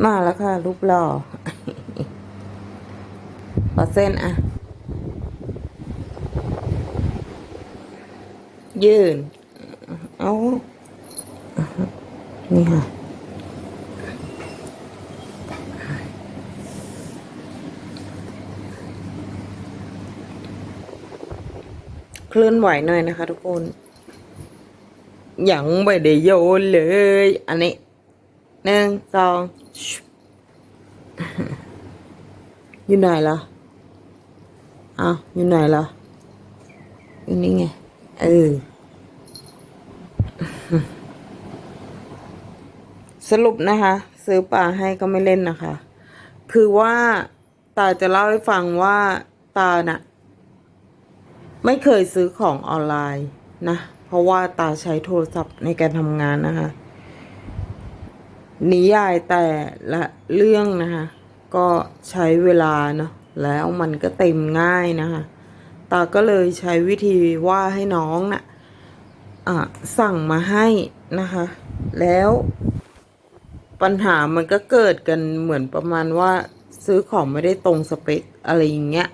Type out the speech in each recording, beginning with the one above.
มาแล้วค่ะ รูปหล่อขอเส้นอะ ยืน เอา นี่ค่ะ เคลื่อนไหวหน่อยนะคะทุกคน ยังไม่ได้โยนเลย อันนี้ หนึ่งสองชุบอยู่ไหนล่ะอ้าวอยู่ไหนล่ะอยู่นี่ไง เออ สรุปนะคะ ซื้อปลาให้ก็ไม่เล่นนะคะ คือว่าตาจะเล่าให้ฟังว่าตาน่ะ ไม่เคยซื้อของออนไลน์นะ เพราะว่าตาใช้โทรศัพท์ในการทำงานนะคะ นิยายแต่ละเรื่องนะคะ ก็ใช้เวลาเนาะแล้วมันก็เต็มง่ายนะคะตาก็เลยใช้วิธีว่าให้น้องนะ่ะอะสั่งมาให้นะคะ แล้วปัญหามันก็เกิดกันเหมือนประมาณว่าซื้อของไม่ได้ตรงสเปคอะไรอย่างเงี้ย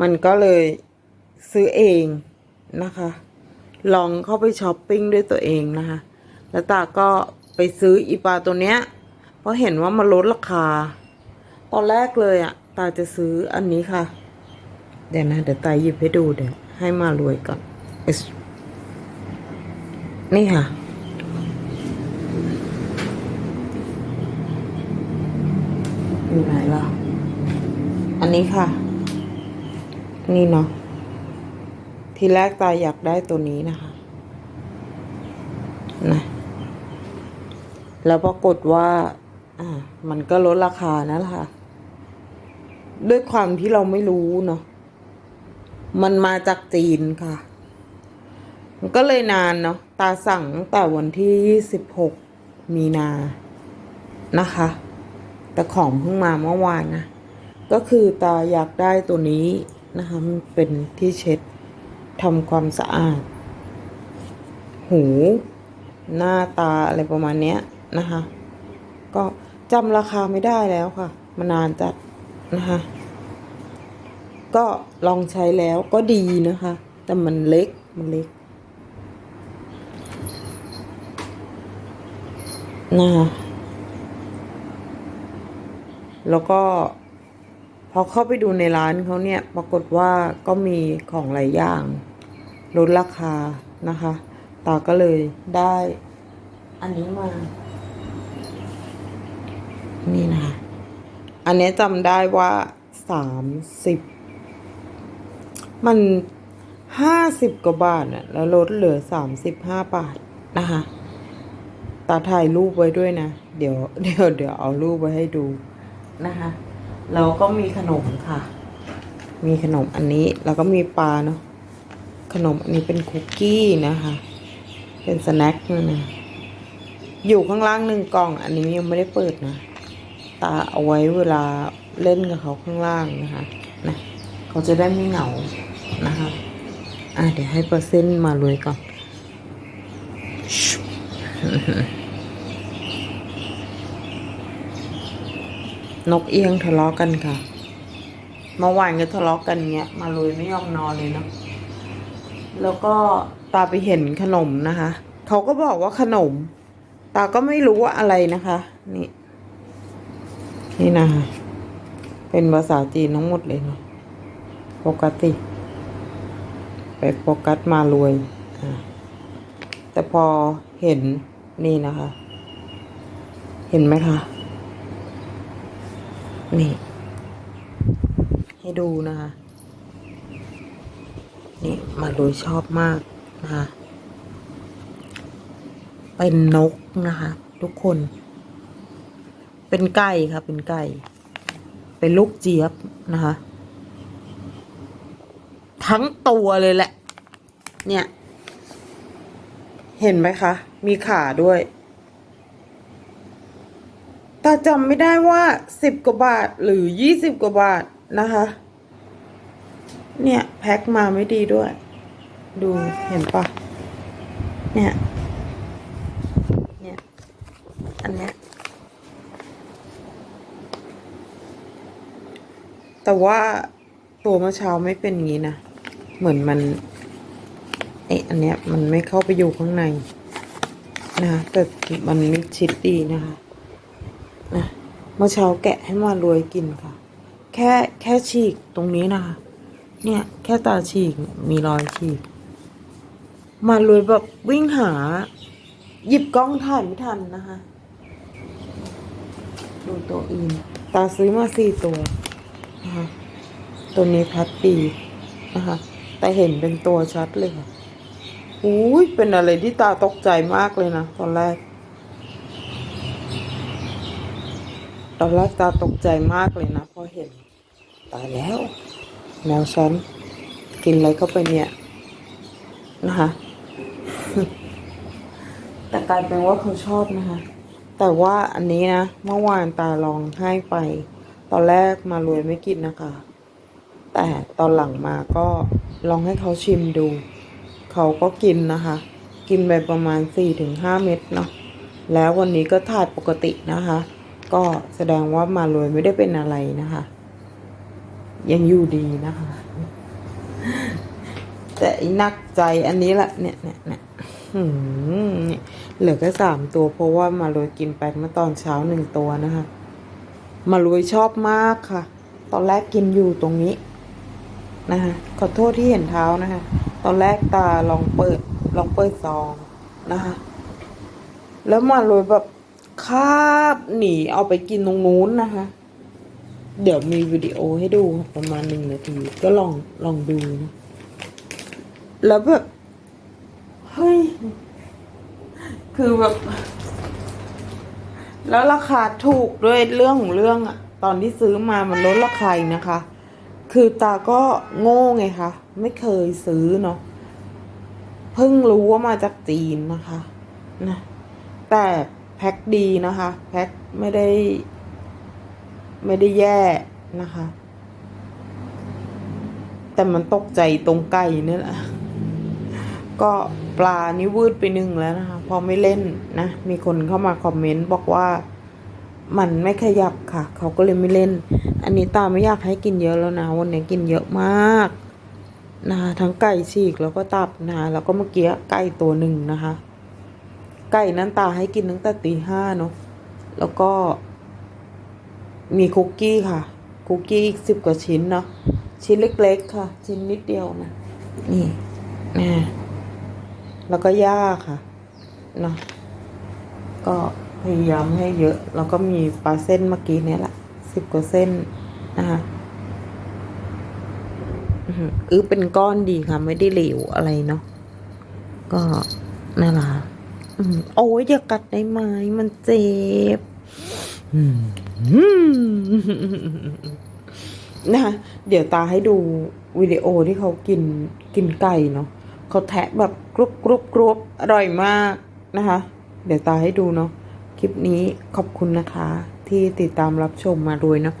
มันก็เลยซื้อเองนะคะ ลองเข้าไปช้อปปิ้งด้วยตัวเองนะคะ แล้วตาก็ ไปซื้ออีปลาตัวเนี้ย เพราะเห็นว่ามันลดราคา ตอนแรกเลยอะตาจะซื้ออันนี้ค่ะ เดี๋ยวนะเดี๋ยวตาหยิบให้ดูเดี๋ยวให้มารวยก่อนนี่ค่ะ อยู่ไหนล่ะ อันนี้ค่ะ นี่เนาะ ทีแรกตาอยากได้ตัวนี้นะคะ นะ แล้วปรากฏว่าอ่ามันก็ลดราคานั่นแหละค่ะ ด้วยความที่เราไม่รู้เนาะมันมาจากจีนค่ะ มันก็เลยนานเนาะตาสั่งแต่วันที่ยี่สิบหกมีนานะคะ แต่ของเพิ่งมาเมื่อวานนะ ก็คือตาอยากได้ตัวนี้นะคะ มันเป็นที่เช็ดทำความสะอาด หู หน้าตาอะไรประมาณเนี้ย นะคะ ก็จำราคาไม่ได้แล้วค่ะมานานจัดนะคะ ก็ลองใช้แล้วก็ดีนะคะ แต่มันเล็กมันเล็กนะคะแล้วก็พอเข้าไปดูในร้านเขาเนี่ยปรากฏว่าก็มีของหลายอย่างลดราคานะคะ ตาก็เลยได้อันนี้มา นี่นะคะอันนี้จำได้ว่าสามสิบมันห้าสิบกว่าบาทน่ะแล้วลดเหลือสามสิบห้าบาทนะคะตาถ่ายรูปไว้ด้วยนะ เดี๋ยวเดี๋ยวเดี๋ยวเอารูปไว้ให้ดูนะคะแล้วก็มีขนมค่ะ มีขนมอันนี้แล้วก็มีปลาเนาะขนมอันนี้เป็นคุกกี้นะคะ เป็นสแน็คนะอยู่ข้างล่างหนึ่งกล่อง อันนี้ยังไม่ได้เปิดนะ ตาเอาไว้เวลาเล่นกับเขาข้างล่างนะคะนะเขาจะได้ไม่เหงานะคะอะเดี๋ยวให้เปอร์เซ็นต์มารวยก่อนนกเอียงทะเลาะกันค่ะ เมื่อวานก็ทะเลาะกันเงี้ย มารวยไม่ยอมนอนเลยเนาะ แล้วก็ตาไปเห็นขนมนะคะ เขาก็บอกว่าขนม ตาก็ไม่รู้ว่าอะไรนะคะ นี่ นี่นะคะเป็นภาษาจีนทั้งหมดเลยเนาะปกติ ไปโฟกัสมารวย แต่พอเห็นนี่นะคะ เห็นไหมคะ นี่ ให้ดูนะคะ นี่มารวยชอบมากนะคะ เป็นนกนะคะ ทุกคน เป็นไก่ค่ะ เป็นไก่ เป็นลูกเจี๊ยบนะคะ ทั้งตัวเลยแหละ เนี่ย เห็นไหมคะ มีขาด้วยต่จำไม่ได้ว่าสิบกว่าบาทหรือยี่สิบกว่าบาทนะคะ เนี่ยแพ็คมาไม่ดีด้วย ดูเห็นปะเนี่ย เนี่ย อันเนี้ย แต่ว่าตัวเมื่อเช้าไม่เป็นงี้นะ เหมือนมันไออันเนี้ยมันไม่เข้าไปอยู่ข้างในนะคะแต่มันมิดชิดดีนะคะนะเมื่อเช้าแกะให้มารวยกินค่ะ แค่แค่ฉีกตรงนี้นะคะ เนี่ยแค่ตาฉีกมีรอยฉีก มารวยแบบวิ่งหา หยิบกล้องถ่ายไม่ทันนะคะ ดูตัวอื่นตาซื้อมาสี่ตัว นะคะตัวนี้พัดดีนะคะแต่เห็นเป็นตัวชัดเลยค่ะอุ้ยเป็นอะไรที่ตาตกใจมากเลยนะตอนแรก ตอนแรกตาตกใจมากเลยนะพอเห็นตายแล้ว แมวฉันกินอะไรเข้าไปเนี่ยนะคะแต่กลายเป็นว่าเขาชอบนะคะ แต่ว่าอันนี้นะ เมื่อวานตาลองให้ไป ตอนแรกมารวยไม่กินนะคะ แต่ตอนหลังมาก็ลองให้เขาชิมดู เขาก็กินนะคะ กินไปประมาณสี่ถึงห้าเม็ดเนาะแล้ววันนี้ก็ถ่ายปกตินะคะ ก็แสดงว่ามารวยไม่ได้เป็นอะไรนะคะ ยังอยู่ดีนะคะ แต่อ้หนักใจอันนี้แหละเนี่ยเนี่ยเนี่ยหืมเนี่ยเหลือแค่สามตัวเพราะว่ามารวยกินไปเมื่อตอนเช้าหนึ่งตัวนะคะ มารวยชอบมากค่ะ ตอนแรกกินอยู่ตรงนี้นะคะขอโทษที่เห็นเท้านะคะ ตอนแรกตาลองเปิด ลองเปิดซองนะคะ แล้วมารวยแบบคาบหนีเอาไปกินตรงนู้นนะคะ เดี๋ยวมีวิดีโอให้ดูประมาณหนึ่งนาที ก็ลองลองดูนะแล้วแบบเฮ้ยคือแบบ แล้วราคาถูกด้วยเรื่องของเรื่องอะตอนที่ซื้อมามันลดราคาอีกนะคะ คือตาก็โง่ไงคะไม่เคยซื้อเนาะเพิ่งรู้ว่ามาจากจีนนะคะนะแต่แพ็คดีนะคะ แพ็คไม่ได้ ไม่ได้แย่นะคะ แต่มันตกใจตรงไก่นี่แหละ ก็ปลานี่วืดไปหนึ่งแล้วนะคะพอไม่เล่นนะ มีคนเข้ามาคอมเมนต์บอกว่ามันไม่ขยับค่ะ เขาก็เลยไม่เล่น อันนี้ตาไม่อยากให้กินเยอะแล้วนะ วันนี้กินเยอะมากนะคะทั้งไก่ฉีกแล้วก็ตับนะคะแล้วก็เมื่อกี้ไก่ตัวหนึ่งนะคะ ไก่นั้นตาให้กินตั้งแต่ตีห้าเนาะแล้วก็ มีคุกกี้ค่ะ คุกกี้อีกสิบกว่าชิ้นเนาะชิ้นเล็กๆค่ะ ชิ้นนิดเดียวนะนี่นะ แล้วก็ย่าค่ะเนาะก็พยายามให้เยอะ แล้วก็มีปลาเส้นเมื่อกี้เนี่ยแหละสิบกว่าเส้นนะคะอือเป็นก้อนดีค่ะ ไม่ได้เหลวอะไรเนาะก็นั่นแหละโอ้ยอย่ากัดได้ไหมมันเจ็บนะคะเดี๋ยวตาให้ดูวิดีโอที่เขากินกินไก่เนาะ เขาแทะแบบกรุบกรุบกรุบอร่อยมากนะคะ เดี๋ยวตาให้ดูเนาะคลิปนี้ขอบคุณนะคะ ที่ติดตามรับชมมาด้วยเนาะ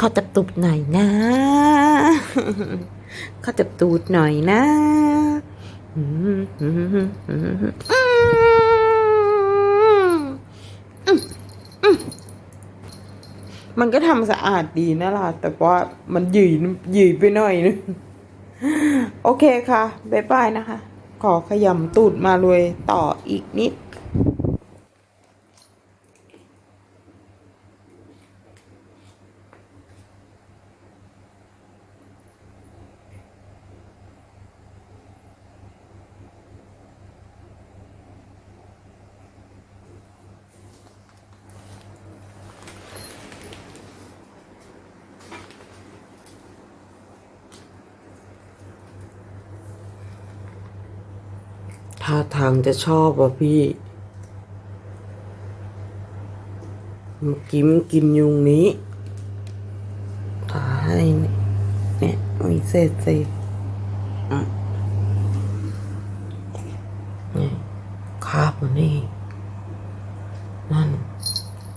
ขอจับตูดหน่อยนะขอจับตูดหน่อยนะมันก็ทำสะอาดดีนะล่ะ แต่ว่ามันหยืยหยืยไปหน่อยนึง โอเคค่ะ บ๊ายบายนะคะ ขอขยำตูดมาเลยต่ออีกนิด ท่าทางจะชอบว่ะพี่ เมื่อกี้มันกินยุงนี้ ตายเนี่ยมีเศษเศษนี่คาบมันนี่นั่น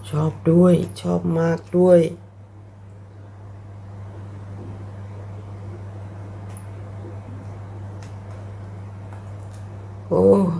ชอบด้วยชอบมากด้วย Oh.